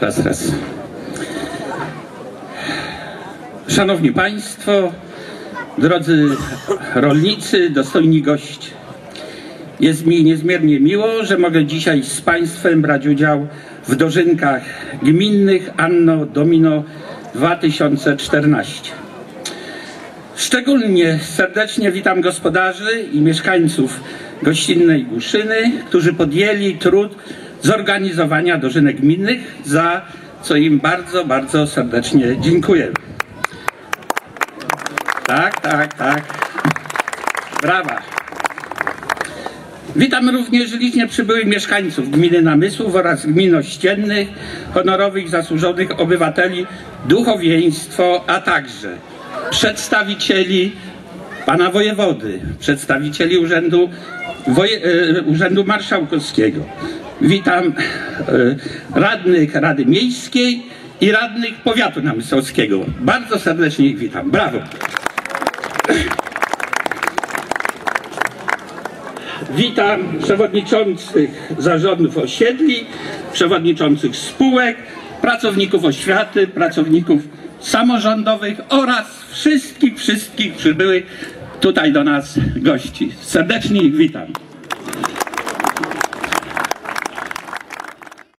Raz, raz. Szanowni Państwo, drodzy rolnicy, dostojni goście. Jest mi niezmiernie miło, że mogę dzisiaj z Państwem brać udział w dożynkach gminnych Anno Domino 2014. Szczególnie serdecznie witam gospodarzy i mieszkańców gościnnej Głuszyny, którzy podjęli trud zorganizowania dożynek gminnych, za co im bardzo, bardzo serdecznie dziękuję. Tak, tak, tak. Brawa. Witam również licznie przybyłych mieszkańców gminy Namysłów oraz gmin ościennych, honorowych, zasłużonych obywateli, duchowieństwo, a także przedstawicieli pana wojewody, przedstawicieli Urzędu, Woje, e, Urzędu Marszałkowskiego. Witam e, radnych Rady Miejskiej i radnych Powiatu Namysłowskiego. Bardzo serdecznie ich witam. Brawo. Witam przewodniczących zarządów osiedli, przewodniczących spółek, pracowników oświaty, pracowników samorządowych oraz wszystkich, wszystkich przybyłych tutaj do nas gości. Serdecznie ich witam.